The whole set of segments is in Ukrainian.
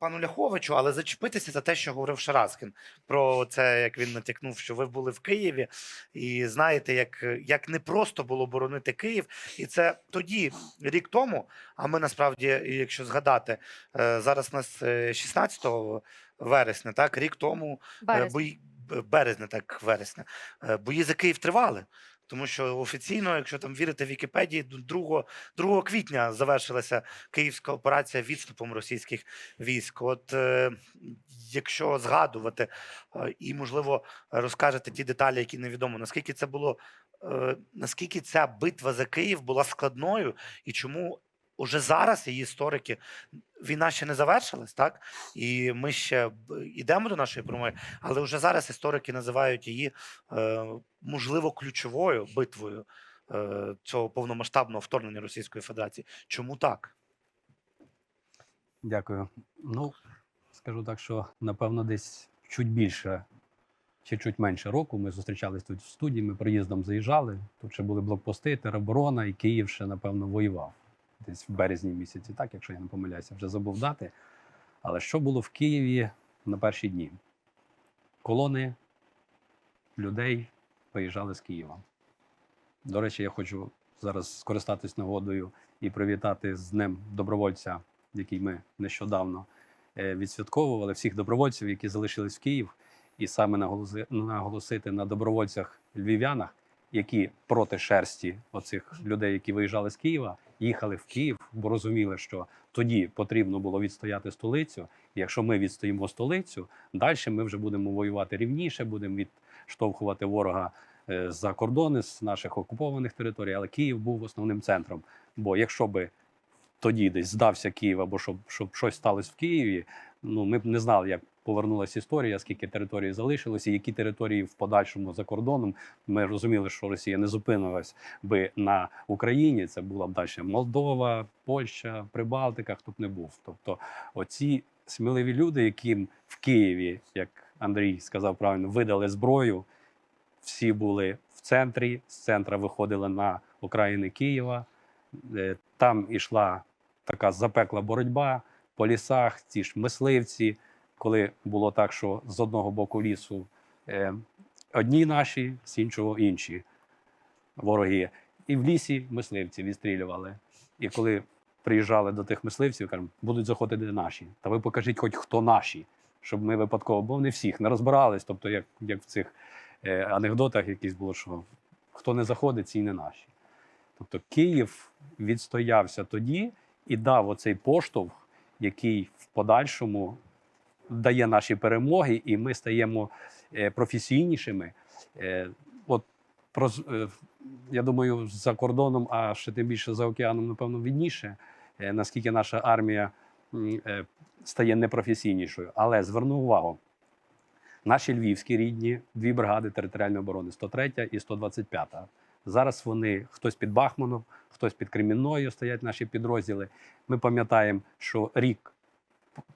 пану Ляховичу, але зачепитися за те, що говорив Шараскін. Про це, як він натякнув, що ви були в Києві, і знаєте, як, як непросто було боронити Київ. І це тоді, рік тому. А ми насправді, якщо згадати, е, зараз у нас е, 16 вересня, так, рік тому е, бої березня, так вересня. е, Бої за Київ тривали. Тому що офіційно, якщо там вірити Вікіпедії, 2, 2 квітня завершилася київська операція відступом російських військ. От е, якщо згадувати е, і, можливо, розкажете ті деталі, які невідомо, наскільки це було, е, наскільки ця битва за Київ була складною, і чому уже зараз її історики війна ще не завершилась, так? І ми ще йдемо до нашої промови, але вже зараз історики називають її е, можливо ключовою битвою е, цього повномасштабного вторгнення Російської Федерації. Чому так? Дякую. Ну, скажу так, що напевно десь чуть більше чи чуть менше року ми зустрічались тут в студії, ми приїздом заїжджали. Тут ще були блокпости, тероборона, і Київ ще, напевно, воював десь в березні місяці, так, якщо я не помиляюся, вже забув дати. Але що було в Києві на перші дні? Колони людей виїжджали з Києва. До речі, я хочу зараз скористатись нагодою і привітати з Днем добровольця, який ми нещодавно е, відсвятковували, всіх добровольців, які залишились в Київ, і саме наголоси- наголосити на добровольцях львів'янах, які проти шерсті оцих людей, які виїжджали з Києва, їхали в Київ, бо розуміли, що тоді потрібно було відстояти столицю. Якщо ми відстоїмо столицю, далі ми вже будемо воювати рівніше, будемо відштовхувати ворога е, за кордони з наших окупованих територій. Але Київ був основним центром. Бо якщо би тоді десь здався Київ, або щоб, щоб щось сталося в Києві, ну ми б не знали, як повернулася історія, скільки територій залишилося, які території в подальшому за кордоном. Ми розуміли, що Росія не зупинилась би на Україні. Це була б далі Молдова, Польща, Прибалтика, хто б не був. Тобто, оці сміливі люди, яким в Києві, як Андрій сказав правильно, видали зброю. Всі були в центрі, з центра виходили на окраїни Києва. Е, Там ішла така запекла боротьба по лісах, ці ж мисливці, коли було так, що з одного боку лісу е, одні наші, з іншого інші вороги. І в лісі мисливці відстрілювали. І коли приїжджали до тих мисливців, кажуть, будуть заходити наші. Та ви покажіть, хоч хто наші, щоб ми випадково, бо не всіх не розбирались. Тобто, як, як в цих е, анекдотах якісь було, що хто не заходить, ці не наші. Тобто Київ відстоявся тоді і дав оцей поштовх, який в подальшому дає наші перемоги, і ми стаємо е, професійнішими. Е, От про, е, я думаю, за кордоном, а ще тим більше за океаном, напевно, відніше, е, наскільки наша армія стає непрофесійнішою. Але зверну увагу, наші львівські рідні дві бригади територіальної оборони 103 і 125. Зараз вони хтось під Бахманом, хтось під Кремінною стоять наші підрозділи. Ми пам'ятаємо, що рік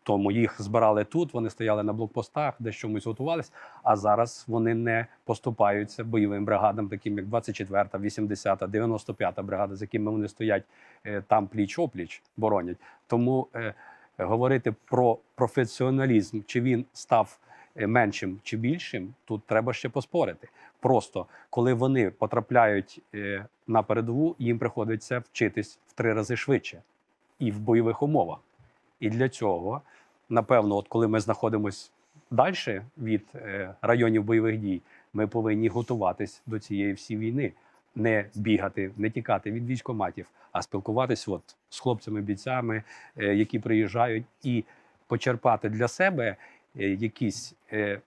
тому їх збирали тут, вони стояли на блокпостах, десь чомусь готувались. А зараз вони не поступаються бойовим бригадам, таким як 24-та, 80-та, 95-та бригада, з якими вони стоять е, там пліч опліч, боронять. Тому е, говорити про професіоналізм, чи він став меншим чи більшим, тут треба ще поспорити. Просто коли вони потрапляють е, на передову, їм приходиться вчитись в три рази швидше і в бойових умовах. І для цього, напевно, от коли ми знаходимося далі від е, районів бойових дій, ми повинні готуватись до цієї всієї війни, не бігати, не тікати від військоматів, а спілкуватись от з хлопцями-бійцями, е, які приїжджають, і почерпати для себе е, якісь е,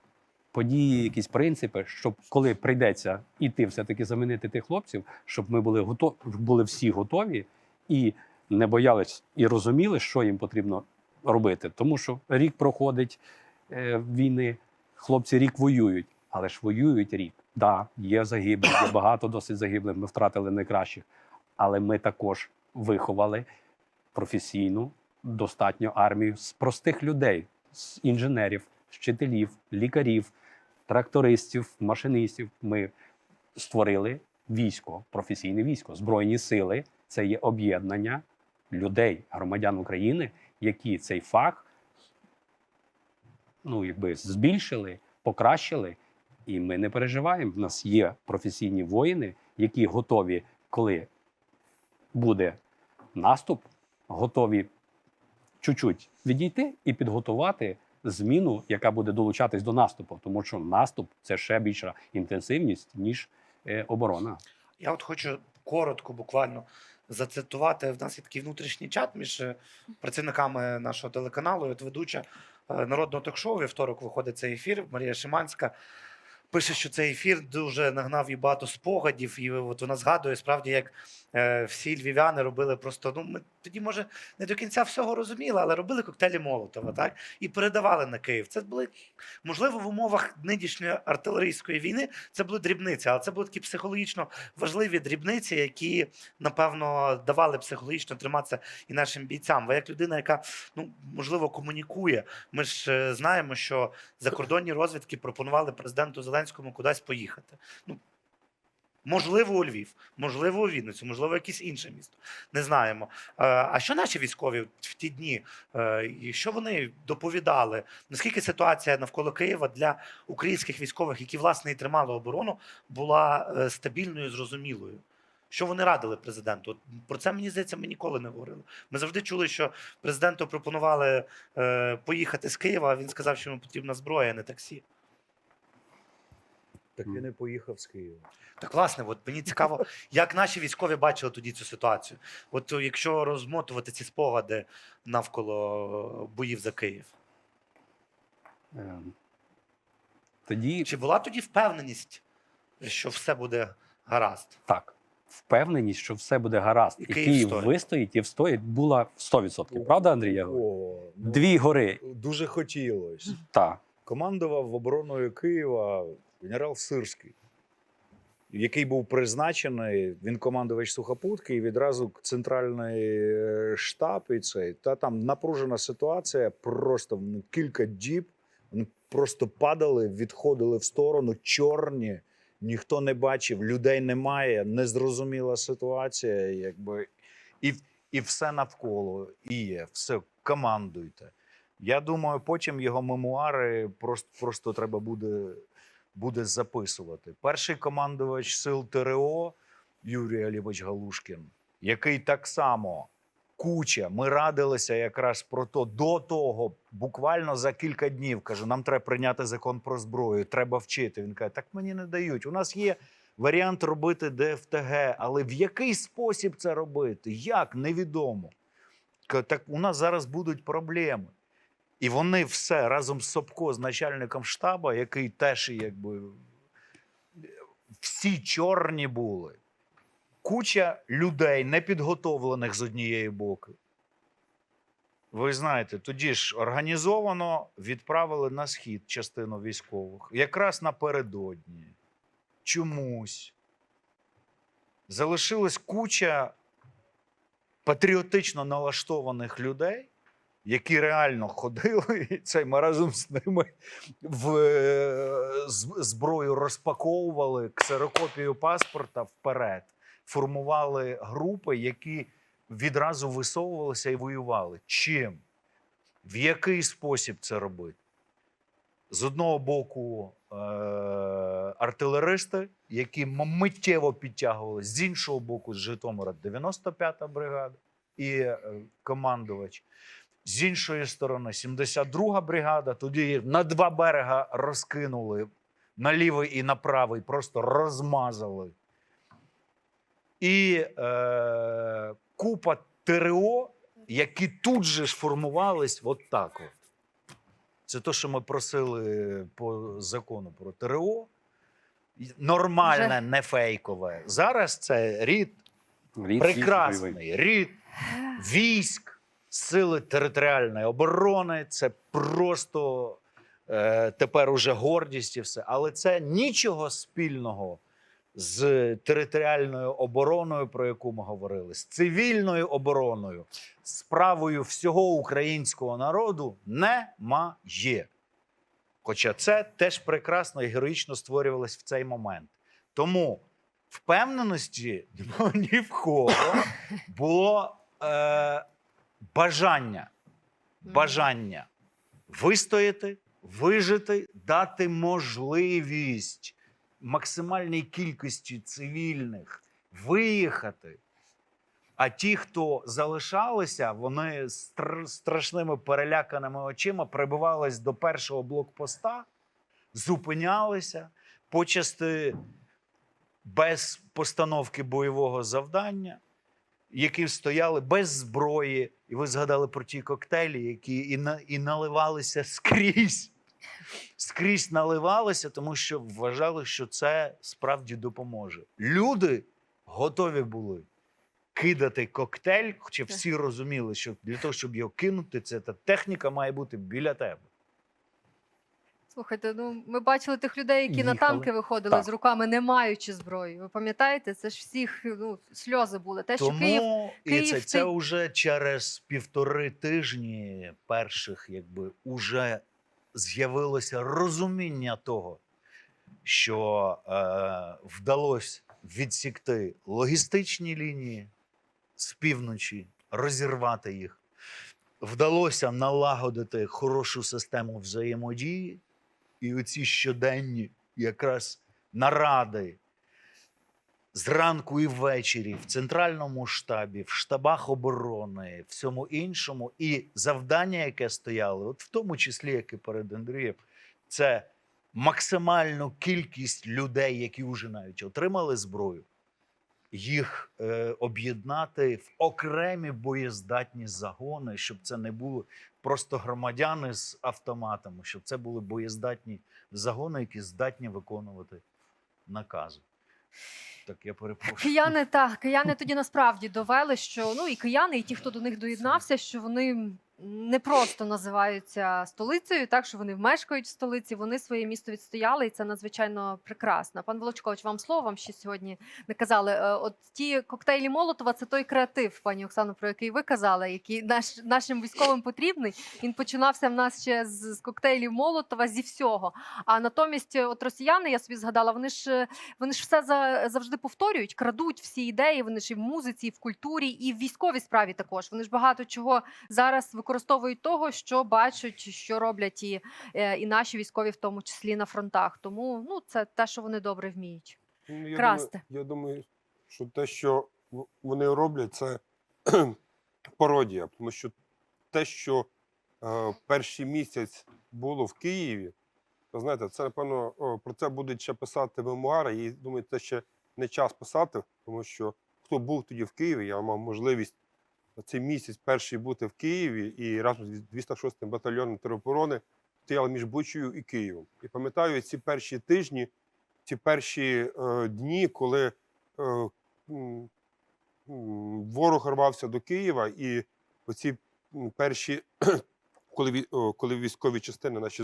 події, якісь принципи, щоб коли прийдеться іти все-таки замінити тих хлопців, щоб ми були готові, були всі готові і не боялись і розуміли, що їм потрібно робити. Тому що рік проходить е, війни, хлопці рік воюють, але ж воюють рік. Да, є загиблі, є багато досить загиблих. Ми втратили найкращих. Але ми також виховали професійну, достатньо армію з простих людей, інженерів, вчителів, лікарів, трактористів, машинистів. Ми створили військо, професійне військо, збройні сили. Це є об'єднання людей, громадян України, які цей фах ну, якби збільшили, покращили, і ми не переживаємо. В нас є професійні воїни, які готові, коли буде наступ, готові чуть-чуть відійти і підготувати зміну, яка буде долучатись до наступу, тому що наступ це ще більша інтенсивність, ніж е, оборона. Я от хочу коротко, буквально зацитувати. В нас є такий внутрішній чат між е, працівниками нашого телеканалу. І От ведуча е, народного ток-шоу вівторок виходить цей ефір. Марія Шиманська пише, що цей ефір дуже нагнав їй багато спогадів. І от вона згадує справді, як е, всі львів'яни робили просто. Ну, ми тоді, може, не до кінця всього розуміли, але робили коктейлі Молотова, так? І передавали на Київ. Це були, можливо, в умовах нинішньої артилерійської війни це були дрібниці, але це були такі психологічно важливі дрібниці, які напевно давали психологічно триматися і нашим бійцям. Ви як людина, яка ну можливо комунікує. Ми ж е, знаємо, що закордонні розвідки пропонували президенту Зеленському кудись поїхати. Ну можливо, у Львів, можливо, у Вінницю, можливо, якесь інше місто. Не знаємо. Е, А що наші військові в ті дні? е, і Що вони доповідали? Наскільки ситуація навколо Києва для українських військових, які власне і тримали оборону, була е, стабільною, зрозумілою? Що вони радили президенту? От Про це мені здається, ми ніколи не говорили. Ми завжди чули, що президенту пропонували е, поїхати з Києва. а Він сказав, що йому потрібна зброя, а не таксі. Так він і поїхав з Києва. Так, власне, от мені цікаво, як наші військові бачили тоді цю ситуацію. От якщо розмотувати ці спогади навколо боїв за Київ, Е, Тоді чи була тоді впевненість, що все буде гаразд? так, впевненість, що все буде гаразд, І і, Київ Київ встоїть. вистоїть і встоїть, була 100%. Правда, Андрій? О, ну, Дві гори. Дуже хотілося. Так. Командував обороною Києва генерал Сирський, який був призначений, він командувач сухопутки, і відразу центральний е, штаб і цей. Та там напружена ситуація, просто ну, кілька діб. Вони просто падали, відходили в сторону, чорні, ніхто не бачив, людей немає, незрозуміла ситуація, якби. І, і все навколо і є, все командуйте. Я думаю, потім його мемуари просто, просто треба буде, буде записувати. Перший командувач сил ТРО Юрій Олівич Галушкін, який так само куча. Ми радилися якраз про то до того, буквально за кілька днів. Кажу, нам треба прийняти закон про зброю, треба вчити. Він каже, так мені не дають. У нас є варіант робити ДФТГ, але в який спосіб це робити? Як? Невідомо. Так у нас зараз будуть проблеми. І вони все разом з Собко, з начальником штабу, який теж якби всі чорні були. Куча людей, непідготовлених з однієї боку. Ви знаєте, тоді ж організовано відправили на схід частину військових, якраз напередодні. Чомусь. Залишилась куча патріотично налаштованих людей, які реально ходили, і це ми разом з ними в е, зброю розпаковували ксерокопію паспорта вперед, формували групи, які відразу висовувалися і воювали. Чим? В який спосіб це робити? З одного боку, е- артилеристи, які миттєво підтягувалися, з іншого боку, з Житомира 95-та бригада і е, командувач. З іншої сторони, 72-га бригада, тоді на два берега розкинули на лівий і на правий, просто розмазали. І е, купа ТРО, які тут же ж формувались от так. От. Це те, що ми просили по закону про ТРО. Нормальне, не фейкове. Зараз це рід Рід прекрасний рід військ, сили територіальної оборони. Це просто е, тепер уже гордість і все. Але це нічого спільного з територіальною обороною, про яку ми говорили, з цивільною обороною, з правою всього українського народу немає. Хоча це теж прекрасно і героїчно створювалось в цей момент. Тому впевненості ні в кого було е, бажання, бажання вистояти, вижити, дати можливість максимальній кількості цивільних виїхати. А ті, хто залишалися, вони стр- страшними переляканими очима прибивались до першого блокпоста, зупинялися почасти без постановки бойового завдання, які стояли без зброї. І ви згадали про ті коктейлі, які і, на, і наливалися скрізь. Скрізь наливалися, тому що вважали, що це справді допоможе. Люди готові були кидати коктейль, хоча всі розуміли, що для того, щоб його кинути, це та техніка має бути біля тебе. Слухайте, ну ми бачили тих людей, які на танки виходили Так. з руками, не маючи зброї. Ви пам'ятаєте? Це ж всіх ну, сльози були. Те, що Тому Київ і це, це вже через півтори тижні перших, якби уже з'явилося розуміння того, що е, вдалося відсікти логістичні лінії з півночі, розірвати їх. Вдалося налагодити хорошу систему взаємодії, і оці щоденні якраз наради зранку і ввечері в центральному штабі, в штабах оборони, всьому іншому, і завдання, яке стояло, от в тому числі, як і перед Андрієм, це максимальну кількість людей, які вже навіть отримали зброю, їх е, об'єднати в окремі боєздатні загони, щоб це не були просто громадяни з автоматами, щоб це були боєздатні загони, які здатні виконувати накази. Так, я перепрошую. Кияни так, кияни тоді насправді довели, що ну і кияни, і ті, хто до них доєднався, що вони не просто називаються столицею, так що вони мешкають в столиці, вони своє місто відстояли, і це надзвичайно прекрасно. Пан Волочкович, вам слово вам ще сьогодні не казали. Е, От ті коктейлі Молотова, це той креатив, пані Оксано, про який ви казали, який наш нашим військовим потрібний. Він починався в нас ще з, з коктейлів Молотова зі всього. А натомість, е, от росіяни, я собі згадала, вони ж е, вони ж все за, завжди повторюють, крадуть всі ідеї. Вони ж і в музиці, і в культурі, і в військовій справі також. Вони ж багато чого зараз використовують того, що бачать, що роблять і, е, і наші військові, в тому числі на фронтах. Тому ну це те, що вони добре вміють. Ну, я Красти. Думаю, я думаю, що те, що вони роблять, це пародія. Тому що те, що е, перший місяць було в Києві, то знаєте, це напевно про це будуть ще писати мемуари. І думаю, це ще не час писати, тому що хто був тоді в Києві, я мав можливість цей місяць перший бути в Києві і разом з 206 м батальйоном тероборони стояли між Бучею і Києвом. І пам'ятаю ці перші тижні, ці перші е, дні, коли е, ворог рвався до Києва, і оці перші, коли, коли військові частини наші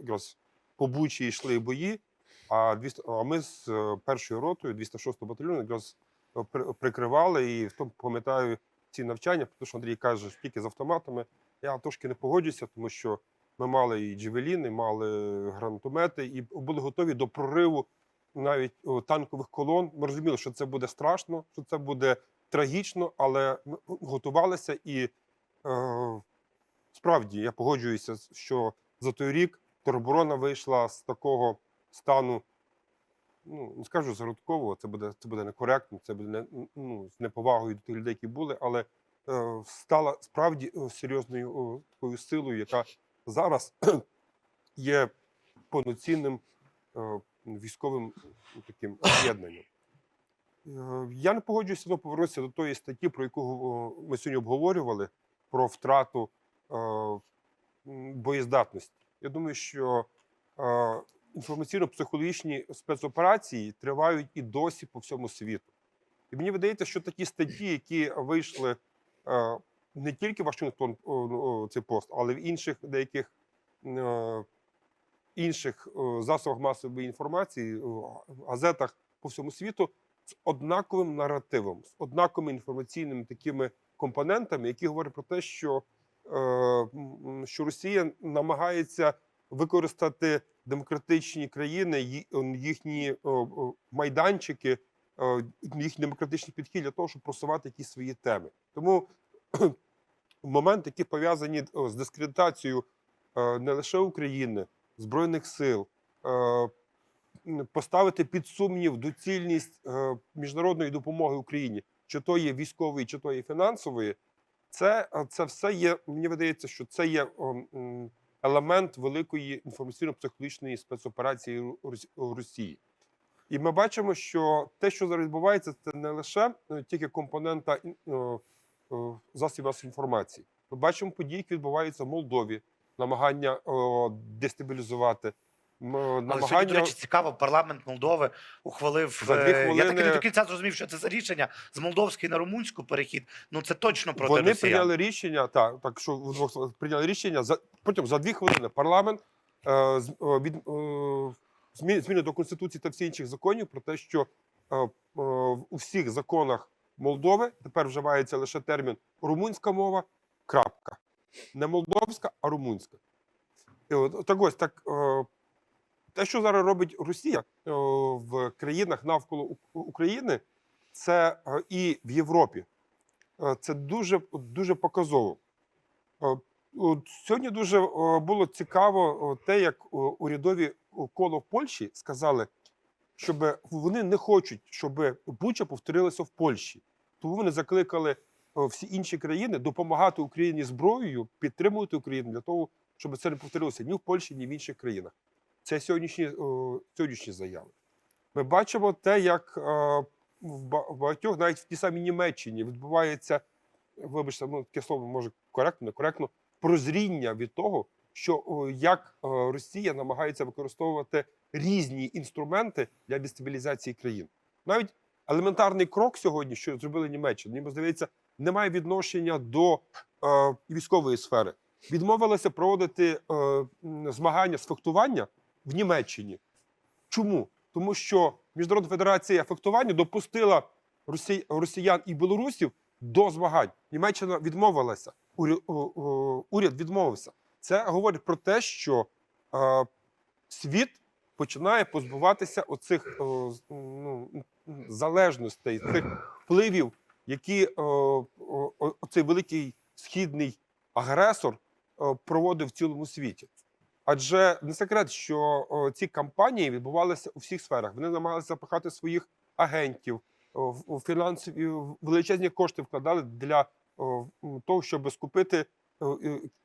якраз по Бучі йшли бої, а, 200... а ми з е, першою ротою 206 батальйону якраз е, прикривали і в тому пам'ятаю ці навчання, тому що Андрій каже, тільки з автоматами. Я трошки не погоджуюся, тому що ми мали і джевеліни, мали гранатомети, і були готові до прориву навіть танкових колон. Ми розуміли, що це буде страшно, що це буде трагічно, але ми готувалися і е, справді я погоджуюся, що за той рік тероборона вийшла з такого стану. Ну, не скажу зародкового, це буде, це буде некоректно, це буде не, ну, з неповагою до тих людей, які були, але е, стала справді е, серйозною о, такою силою, яка зараз є повноцінним е, військовим ну, таким об'єднанням. Е, Я не погоджуюся ну, повернутися до тої статті, про яку ми сьогодні обговорювали, про втрату е, боєздатності. Я думаю, що е, інформаційно-психологічні спецоперації тривають і досі по всьому світу. І мені видається, що такі статті, які вийшли е, не тільки в Вашингтон ну, цей пост, але в інших деяких е, інших е, засобах масової інформації, о, газетах по всьому світу з однаковим наративом, з однаковими інформаційними такими компонентами, які говорять про те, що, що Росія намагається використати демократичні країни, їхні майданчики, їхній демократичний підхід для того, щоб просувати якісь свої теми. Тому моменти, які пов'язані з дискредитацією е, не лише України, Збройних сил, е, поставити під сумнів доцільність е, міжнародної допомоги Україні, чи то є військової, чи то є фінансової, це, це все є. Мені видається, що це є елемент великої інформаційно-психологічної спецоперації Росії. І ми бачимо, що те, що зараз відбувається, це не лише е, тільки компонента е, е, засобів інформації. Ми бачимо події, які відбуваються в Молдові, намагання дестабілізувати. М, Але сьогодні, до речі, цікаво, парламент Молдови ухвалив. За дві е, Я так і не до кінця зрозумів, що це за рішення з молдовської на румунську перехід. Ну це точно проти вони росіян. прийняли рішення. Так, так що прийняли рішення за потім за дві хвилини парламент е, е, від е, зміни, зміни до конституції та всіх інших законів про те, що е, е, у всіх законах Молдови тепер вживається лише термін румунська мова. Крапка. Не молдовська, а румунська. І от, так ось так. Е, те, що зараз робить Росія е, в країнах навколо України, це е, і в Європі. Е, Це дуже, дуже показово. Сьогодні дуже було цікаво те, як урядові коло в Польщі сказали, щоб вони не хочуть, щоб Буча повторилася в Польщі. Тому вони закликали всі інші країни допомагати Україні зброєю, підтримувати Україну для того, щоб це не повторилося ні в Польщі, ні в інших країнах. Це сьогоднішні, е, сьогоднішні заяви. Ми бачимо те, як е, в ба- багатьох, навіть в тій самій Німеччині, відбувається, вибачте, ну таке слово може коректно, некоректно, прозріння від того, що як е, Росія намагається використовувати різні інструменти для дестабілізації країн. Навіть елементарний крок сьогодні, що зробили Німеччина, мені здається, не має відношення до військової сфери. Відмовилися проводити е, змагання з фехтування в Німеччині. Чому? Тому що Міжнародна федерація фехтування допустила росіян і білорусів до змагань. Німеччина відмовилася, уряд, відмовився. Це говорить про те, що е, світ починає позбуватися оцих е, ну, залежностей, цих впливів, які е, оцей великий східний агресор е, проводив в цілому світі. Адже не секрет, що ці кампанії відбувалися у всіх сферах. Вони намагалися запихати своїх агентів, в- фінансові величезні кошти вкладали для того, щоб скупити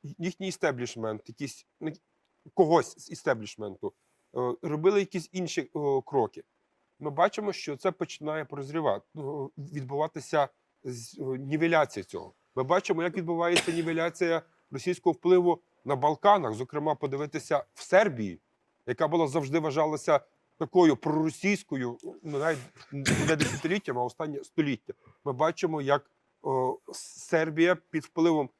їхній істеблішмент, якісь не- когось з істеблішменту, робили якісь інші кроки. Ми бачимо, що це починає прозрівати, відбуватися нівеляція цього. Ми бачимо, як відбувається нівеляція російського впливу на Балканах, зокрема, подивитися в Сербії, яка була завжди вважалася такою проросійською, ну навіть не десятиліттям, а останнє століття. Ми бачимо, як о, Сербія під впливом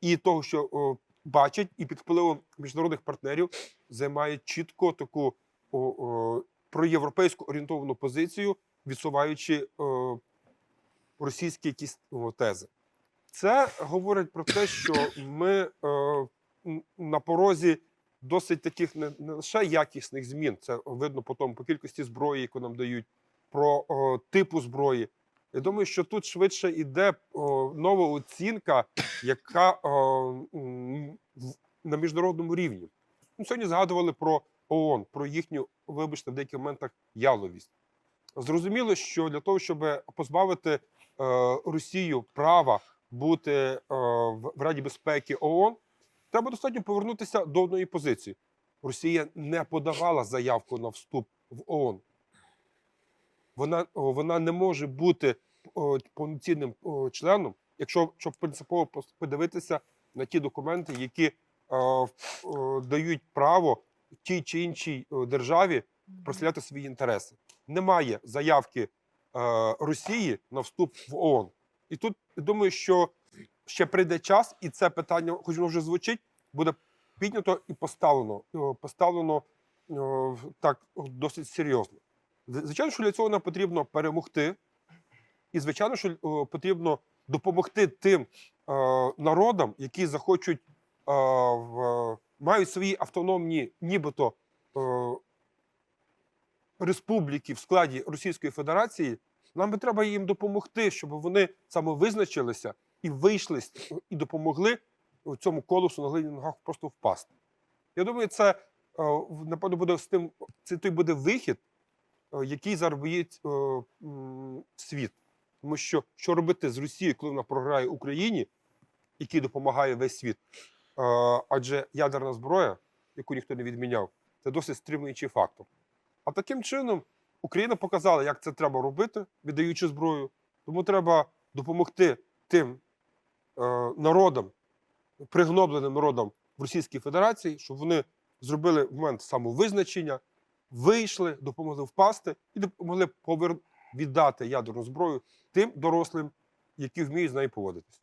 і того, що о, бачить, і під впливом міжнародних партнерів займає чітко таку о, о, проєвропейську орієнтовану позицію, відсуваючи о, російські якісь о, тези. Це говорить про те, що ми е, на порозі досить таких не, не лише якісних змін. Це видно потім по кількості зброї, яку нам дають, про о, типу зброї. Я думаю, що тут швидше йде о, нова оцінка, яка м, на міжнародному рівні. Ну, сьогодні згадували про ООН, про їхню, вибачте, в деяких моментах яловість. Зрозуміло, що для того, щоб позбавити е, Росію права бути е, в Раді безпеки ООН, треба достатньо повернутися до одної позиції. Росія не подавала заявку на вступ в ООН. Вона, вона не може бути повноцінним членом, якщо щоб принципово подивитися на ті документи, які е, дають право тій чи іншій державі прослідляти свої інтереси. Немає заявки е, Росії на вступ в ООН. І тут думаю, що ще прийде час, і це питання, хоч воно вже звучить, буде піднято і поставлено. е, Поставлено е, так досить серйозно. Звичайно, що для цього нам потрібно перемогти, і звичайно, що е, потрібно допомогти тим народам, які захочуть мають свої автономні, нібито республіки в складі Російської Федерації. Нам би треба їм допомогти, щоб вони самовизначилися і вийшли і допомогли цьому колосу на глиняних ногах просто впасти. Я думаю, це е, напевно буде з тим, це той буде вихід, е, який зараз боїть е, світ. Тому що що робити з Росією, коли вона програє Україні, який допомагає весь світ? Адже ядерна зброя, яку ніхто не відміняв, це досить стримуючий фактор. А таким чином Україна показала, як це треба робити, віддаючи зброю. Тому треба допомогти тим е, народам, пригнобленим народам в Російській Федерації, щоб вони зробили момент самовизначення, вийшли, допомогли впасти і допомогли повер... віддати ядерну зброю тим дорослим, які вміють з нею поводитись.